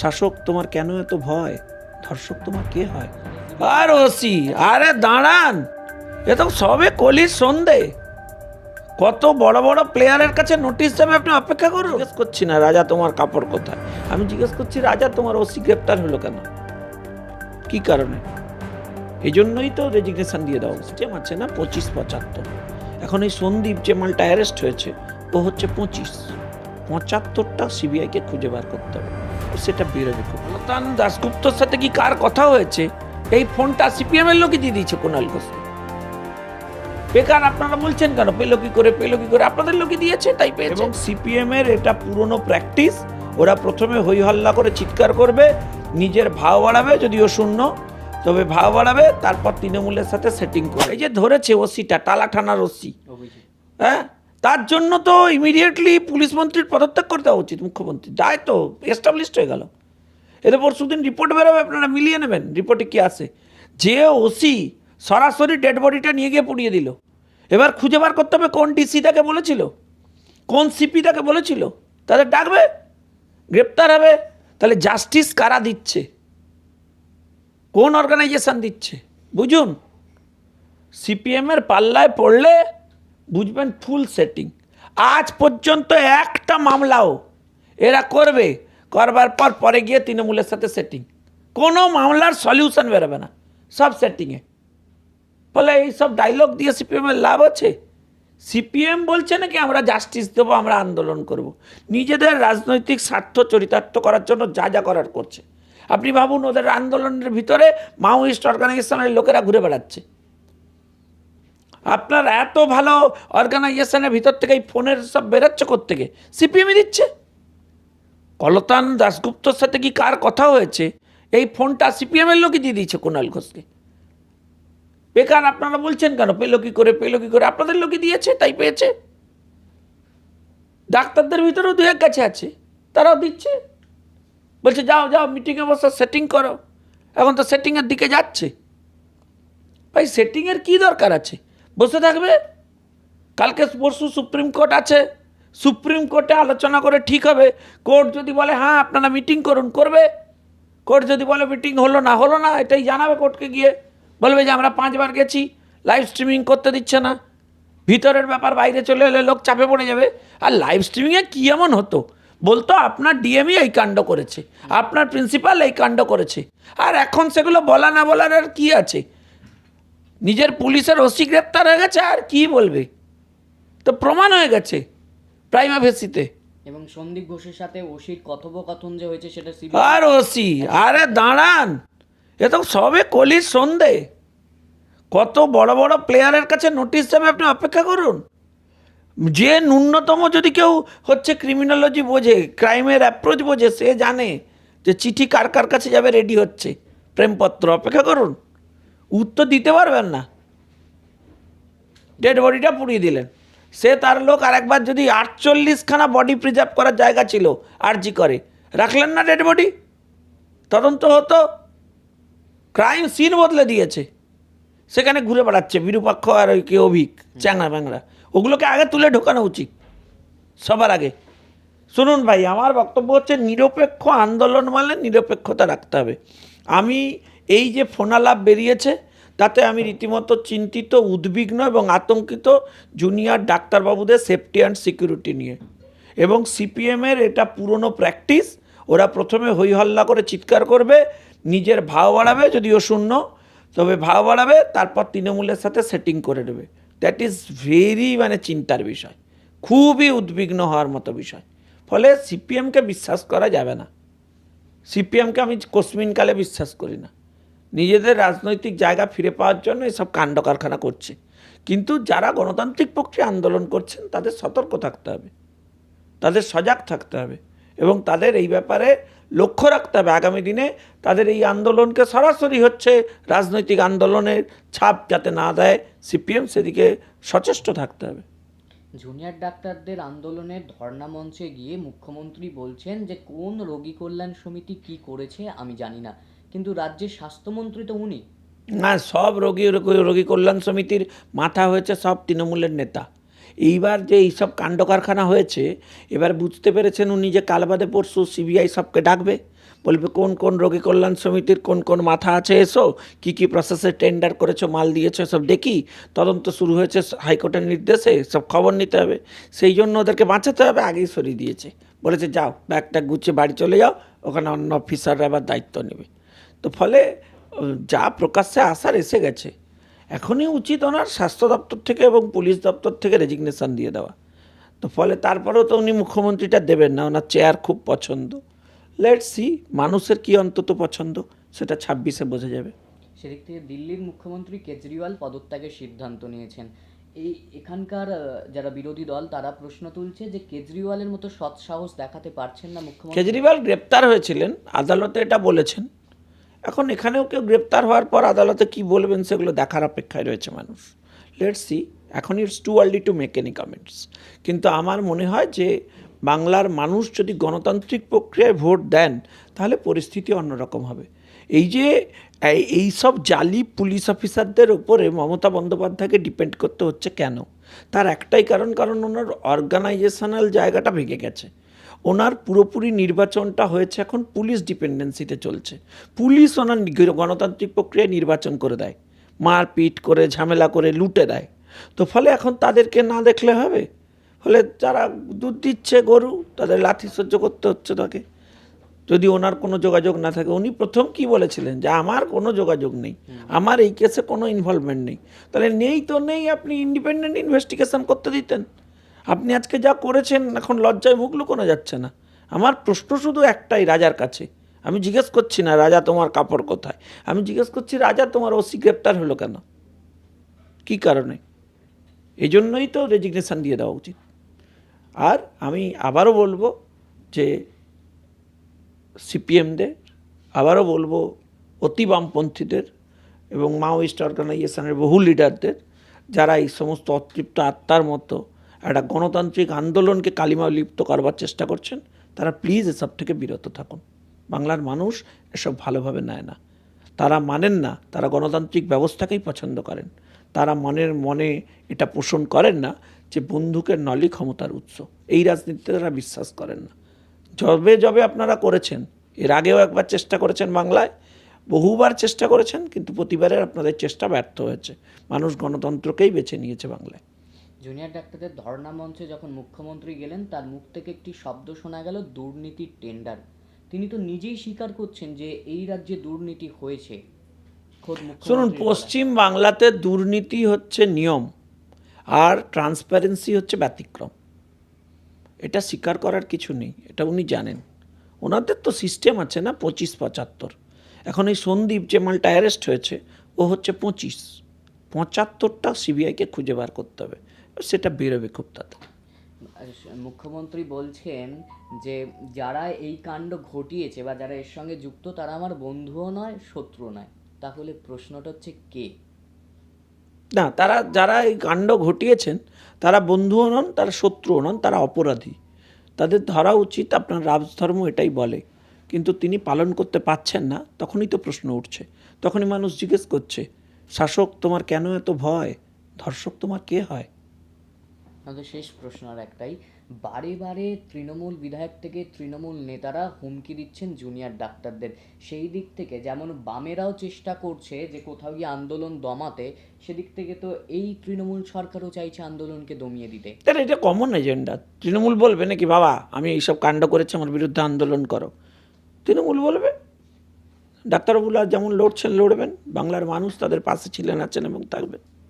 শাসক তোমার কেন এত ভয়? ধর্ষক তোমার কে হয়? আর ওসি, আরে দাঁড়ান। এ তো সবে কলির সন্ধে। কত বড় বড় প্লেয়ারের কাছে নোটিশ যাবে আপনি অপেক্ষা করুন। জিজ্ঞেস করছি না, রাজা তোমার কাপড় কোথায়? আমি জিজ্ঞেস করছি, রাজা তোমার ওসি গ্রেপ্তার হলো কেন? কি কারণে? এই জন্যই তো রেজিগনেশন দিয়ে দেওয়া সিস্টেম আছে না, পঁচিশ পঁচাত্তর। এখন এই সন্দীপ যে মালটা অ্যারেস্ট হয়েছে, ও হচ্ছে পঁচিশ। পঁচাত্তরটা সিবিআইকে খুঁজে বার করতে হবে। সেটা বেরোবে লতান দাসগুপ্তর সাথে কি কার কথা হয়েছে? এই ফোনটা সিপিএম এর লোকই দিয়ে দিয়েছে কোনাল ঘোষকে বেকার আপনারা বলছেন কেন? পেল কি করে পেল কি করে আপনাদের লোকই দিয়েছে তাই পেয়েছে। এবং সিপিএম এর এটা পুরনো প্র্যাকটিস ওরা প্রথমে হই হল্লা করে চিৎকার করবে নিজের ভাও বাড়াবে যদিও শূন্য তবে ভাও বাড়াবে তারপর তৃণমূলের সাথে সেটিং করে এই যে ধরেছে ওসিটা টালা ঠানার ওসি। হ্যাঁ? তার জন্য তো ইমিডিয়েটলি পুলিশ মন্ত্রীর পদত্যাগ করে দেওয়া উচিত, মুখ্যমন্ত্রী। যায় তো এস্টাবলিশড হয়ে গেল। এতে পরশু দিন রিপোর্ট বেরোবে, আপনারা মিলিয়ে নেবেন রিপোর্টে কি আছে। যে ওসি সরাসরি ডেড বডিটা নিয়ে গিয়ে পুড়িয়ে দিল। এবার খুঁজে বার করতে হবে কোন ডিসি তাকে বলেছিল, কোন সিপি তাকে বলেছিল। তাদের ডাকবে, গ্রেপ্তার হবে, তাহলে জাস্টিস কারা দিচ্ছে? কোন অর্গানাইজেশন দিচ্ছে? বুঝুন সিপিএমের পাল্লায় পড়লে বুঝবেন? ফুল সেটিং আজ পর্যন্ত একটা মামলাও এরা করবে, করবার পর পরে গিয়ে তৃণমূলের সাথে সেটিং কোনো মামলার সলিউশন বেরোবে না, সব সেটিংয়ে ফলে এইসব ডায়লগ দিয়ে সিপিএমের লাভ আছে? সিপিএম বলছে নাকি আমরা জাস্টিস দেবো, আমরা আন্দোলন করব। নিজেদের রাজনৈতিক স্বার্থ চরিতার্থ করার জন্য যা যা করার করছে। আপনি ভাবুন, ওদের আন্দোলনের ভিতরে মাওয়িস্ট অর্গানাইজেশনের লোকেরা ঘুরে বেড়াচ্ছে। আপনার এত ভালো অর্গানাইজেশনের ভিতর থেকে এই ফোনের সব বেরোচ্ছে থেকে সিপিএমই দিচ্ছে। কলতান দাশগুপ্তর সাথে কি কার কথা হয়েছে? এই ফোনটা সিপিএমের লোকই দিয়ে দিয়েছে কুণাল ঘোষকে। বেকার আপনারা বলছেন কেন? পেল কি করে পেল কি করে আপনাদের লোকই দিয়েছে, তাই পেয়েছে। ডাক্তারদের ভিতরেও দু এক কাছে আছে, তারাও দিচ্ছে। বলছে, যাও যাও মিটিংয়ে বসে সেটিং করো। এখন তো সেটিংয়ের দিকে যাচ্ছে। ভাই সেটিংয়ের কী দরকার আছে? বসে থাকবে? কালকে পরশু সুপ্রিম কোর্ট আছে। সুপ্রিম কোর্টে আলোচনা করে ঠিক হবে। কোর্ট যদি বলে হ্যাঁ আপনারা মিটিং করুন। করবে। কোর্ট যদি বলে, মিটিং হলো না হলো না, এটাই জানাবে কোর্টকে গিয়ে। বলবে যে, আমরা পাঁচবার গেছি, লাইভ স্ট্রিমিং করতে দিচ্ছে না। ভিতরের ব্যাপার, বাইরে চলে এলে লোক চাপে পড়ে যাবে। আর লাইভ স্ট্রিমিংয়ে কী এমন হতো? বলতো, আপনার ডিএমই এই কাণ্ড করেছে। আপনার প্রিন্সিপাল এই কাণ্ড করেছে। আর এখন সেগুলো বলা না বলার আর কী আছে? নিজের পুলিশের ওসি গ্রেপ্তার হয়ে গেছে আর কি বলবে? তো প্রমাণ হয়ে গেছে প্রাইমা ভেসিতে। এবং সন্দীপ ঘোষের সাথে ওসির কথোপকথন যে হয়েছে সেটা আর ওসি আরে দাঁড়ান। এ তো সবে কলির সন্ধে। কত বড় বড় প্লেয়ারের কাছে নোটিশ যাবে আপনি অপেক্ষা করুন। যে ন্যূনতম যদি কেউ হচ্ছে ক্রিমিনোলজি বোঝে ক্রাইমের অ্যাপ্রোচ বোঝে সে জানে যে চিঠি কার কার কাছে যাবে রেডি হচ্ছে। প্রেমপত্র অপেক্ষা করুন। উত্তর দিতে পারবেন না। ডেড বডিটা পুড়িয়ে দিলেন। সে তার লোক আর একবার যদি আটচল্লিশখানা বডি প্রিজার্ভ করার জায়গা ছিল আরজি করে। রাখলেন না ডেড বডি তদন্ত হতো। ক্রাইম সিন বদলে দিয়েছে। সেখানে ঘুরে বেড়াচ্ছে, বিরূপাক্ষ আর ওই কে অভিক চ্যাংরা ব্যাংরা ওগুলোকে আগে তুলে ঢোকানো উচিত, সবার আগে। শুনুন ভাই, আমার বক্তব্য হচ্ছে নিরপেক্ষ আন্দোলন মানে নিরপেক্ষতা রাখতে হবে। আমি এই যে ফোনালাপ বেরিয়েছে, তাতে আমি রীতিমতো চিন্তিত, উদ্বিগ্ন এবং আতঙ্কিত জুনিয়র ডাক্তারবাবুদের সেফটি অ্যান্ড সিকিউরিটি নিয়ে। এবং সিপিএমের এটা পুরনো প্র্যাকটিস ওরা প্রথমে হই হল্লা করে চিৎকার করবে, নিজের ভাও বাড়াবে, যদিও শূন্য, তবে ভাও বাড়াবে, তারপর তৃণমূলের সাথে সেটিং করে দেবে। দ্যাট ইজ ভেরি মানে চিন্তার বিষয়। খুবই উদ্বিগ্ন হওয়ার মতো বিষয়। ফলে সিপিএমকে বিশ্বাস করা যাবে না। সিপিএমকে আমি কোশ্মিনকালে বিশ্বাস করি না। নিজেদের রাজনৈতিক জায়গা ফিরে পাওয়ার জন্য এসব কাণ্ড কারখানা করছে। কিন্তু যারা গণতান্ত্রিক পক্ষে আন্দোলন করছেন, তাদের সতর্ক থাকতে হবে। তাদের সজাগ থাকতে হবে এবং তাদের এই ব্যাপারে লক্ষ্য রাখতে হবে। আগামী দিনে তাদের এই আন্দোলনকে সরাসরি হচ্ছে রাজনৈতিক আন্দোলনের ছাপ যাতে না দেয়, সিপিএম সেদিকে সচেষ্ট থাকতে হবে। জুনিয়র ডাক্তারদের আন্দোলনের ধর্ণা মঞ্চে গিয়ে মুখ্যমন্ত্রী বলছেন যে, কোন রোগী কল্যাণ সমিতি কি করেছে আমি জানি না। কিন্তু রাজ্যের স্বাস্থ্যমন্ত্রী তো উনি। না, সব রোগী রোগী কল্যাণ সমিতির মাথা হয়েছে সব তৃণমূলের নেতা। এইবার যে এইসব কাণ্ড কারখানা হয়েছে, এবার বুঝতে পেরেছেন উনি যে কাল বাদে পরশু সিবিআই সবকে ডাকবে। বলবে, কোন কোন রোগী কল্যাণ সমিতির কোন কোন মাথা আছে, এসো। কি কি প্রসেসে টেন্ডার করেছ, মাল দিয়েছ সব দেখি। তদন্ত শুরু হয়েছে, হাইকোর্টের নির্দেশে সব খবর নিতে হবে। সেই জন্য ওদেরকে বাঁচাতে হবে, আগেই সরিয়ে দিয়েছে। বলেছে, যাও, ব্যাগটা গুছিয়ে বাড়ি চলে যাও, ওখানে অন্য অফিসাররা আবার দায়িত্ব নেবে। তো ফলে যা প্রকাশ্যে আসার এসে গেছে। এখনই উচিত ওনার স্বাস্থ্য দপ্তর থেকে এবং পুলিশ দপ্তর থেকে রেজিগনেশন দিয়ে দেওয়া। তো ফলে তারপরেও তো উনি মুখ্যমন্ত্রীটা দেবেন না ওনার চেয়ার খুব পছন্দ। লেট সি মানুষের কি অন্তত পছন্দ সেটা ছাব্বিশে বোঝা যাবে। সেদিক থেকে দিল্লির মুখ্যমন্ত্রী কেজরিওয়াল পদত্যাগের সিদ্ধান্ত নিয়েছেন। এই এখানকার যারা বিরোধী দল তারা প্রশ্ন তুলছে যে কেজরিওয়ালের মতো সৎ সাহস দেখাতে পারছেন না মুখ্যমন্ত্রী। কেজরিওয়াল গ্রেপ্তার হয়েছিলেন আদালতে এটা বলেছেন। এখন এখানেও কেউ গ্রেপ্তার হওয়ার পর আদালতে কি বলবেন সেগুলো দেখার অপেক্ষায় রয়েছে মানুষ। লেট সি এখন it's too early to make any comments কিন্তু আমার মনে হয় যে বাংলার মানুষ যদি গণতান্ত্রিক প্রক্রিয়ায় ভোট দেন, তাহলে পরিস্থিতি অন্যরকম হবে। এই যে, এই সব জালি পুলিশ অফিসারদের ওপরে মমতা বন্দ্যোপাধ্যায়কে ডিপেন্ড করতে হচ্ছে কেন? তার একটাই কারণ কারণ ওনার অর্গানাইজেশনাল জায়গাটা ভেঙে গেছে। ওনার পুরোপুরি নির্বাচনটা হয়েছে এখন পুলিশ ডিপেন্ডেন্সিতে চলছে। পুলিশ ওনার গণতান্ত্রিক প্রক্রিয়ায় নির্বাচন করে দেয়। মারপিট করে ঝামেলা করে লুটে দেয়। তো ফলে এখন তাদেরকে না দেখলে হবে? ফলে যারা দুধ দিচ্ছে গরু তাদের লাথি সহ্য করতে হচ্ছে তাকে। যদি ওনার কোনো যোগাযোগ না থাকে উনি প্রথম কি বলেছিলেন? যে আমার কোনো যোগাযোগ নেই। আমার এই কেসে কোনো ইনভলভমেন্ট নেই। তাহলে নেই তো নেই আপনি ইন্ডিপেন্ডেন্ট ইনভেস্টিগেশন করতে দিতেন। আপনি আজকে যা করেছেন, এখন লজ্জায় মুখ লুকোনো যাচ্ছে না। আমার প্রশ্ন শুধু একটাই রাজার কাছে। আমি জিজ্ঞেস করছি না, রাজা, তোমার কাপড় কোথায়? আমি জিজ্ঞেস করছি, রাজা, তোমার ওসি গ্রেপ্তার হলো কেন? কি কারণে? এই জন্যই তো রেজিগনেশান দিয়ে দেওয়া উচিত। আর আমি আবারও বলব যে সিপিএমদের আবারও বলব, অতি বামপন্থীদের এবং মাওয়িস্ট অর্গানাইজেশনের বহু লিডারদের যারা এই সমস্ত অতৃপ্ত আত্মার মতো একটা গণতান্ত্রিক আন্দোলনকে কালিমা লিপ্ত করবার চেষ্টা করছেন, তারা প্লিজ এসব থেকে বিরত থাকুন। বাংলার মানুষ এসব ভালোভাবে নেয় না। তারা মানেন না, তারা গণতান্ত্রিক ব্যবস্থাকেই পছন্দ করেন। তারা মনের মনে এটা পোষণ করেন না যে বন্দুকের নলই ক্ষমতার উৎস। এই রাজনীতিতে তারা বিশ্বাস করেন না। যবে যবে আপনারা করেছেন, এর আগেও একবার চেষ্টা করেছেন বাংলায়, বহুবার চেষ্টা করেছেন, কিন্তু প্রতিবারের আপনাদের চেষ্টা ব্যর্থ হয়েছে। মানুষ গণতন্ত্রকেই বেছে নিয়েছে বাংলায়। জুনিয়র ডাক্তারদের ধর্ণা মঞ্চে যখন মুখ্যমন্ত্রী গেলেন তার মুখ থেকে একটি শব্দ শোনা গেল দুর্নীতির টেন্ডার। তিনি তো নিজেই স্বীকার করছেন যে এই রাজ্যে দুর্নীতি হয়েছে। শুনুন পশ্চিম বাংলাতে দুর্নীতি হচ্ছে নিয়ম আর ট্রান্সপারেন্সি হচ্ছে ব্যতিক্রম। এটা স্বীকার করার কিছু নেই এটা উনি জানেন। ওনাদের তো সিস্টেম আছে না পঁচিশ পঁচাত্তর। এখন এই সন্দীপ যে মালটা অ্যারেস্ট হয়েছে ও হচ্ছে পঁচিশ। পঁচাত্তরটা সিবিআইকে খুঁজে বার করতে হবে। সেটা বেরোবে খুব তাড়াতাড়ি। আর মুখ্যমন্ত্রী বলছেন যে যারা এই কাণ্ড ঘটিয়েছে বা যারা এর সঙ্গে যুক্ত তারা আমার বন্ধুও নয় শত্রু নয়। তাহলে প্রশ্নটা হচ্ছে কে? না তারা যারা এই কাণ্ড ঘটিয়েছেন তারা বন্ধুও নন তারা শত্রুও নন তারা অপরাধী। তাদের ধরা উচিত আপনার রাজধর্ম এটাই বলে। কিন্তু তিনি পালন করতে পারছেন না তখনই তো প্রশ্ন উঠছে। তখনই মানুষ জিজ্ঞেস করছে শাসক তোমার কেন এত ভয়? ধর্ষক তোমার কে হয়? আমাদের শেষ প্রশ্ন আর একটাই। বারে বারে তৃণমূল বিধায়ক থেকে তৃণমূল নেতারা হুমকি দিচ্ছেন জুনিয়র ডাক্তারদের। সেই দিক থেকে যেমন বামেরাও চেষ্টা করছে যে কোথাও গিয়ে আন্দোলন দমাতে, সেদিক থেকে তো এই তৃণমূল সরকারও চাইছে আন্দোলনকে দমিয়ে দিতে। তাহলে এটা কমন এজেন্ডা তৃণমূল বলবে নাকি, বাবা, আমি এইসব কাণ্ড করেছি, আমার বিরুদ্ধে আন্দোলন করো। তৃণমূল বলবে। ডাক্তারবাবুরা যেমন লড়ছেন, লড়বেন। বাংলার মানুষ তাদের পাশে ছিলেন, আছেন এবং থাকবেন।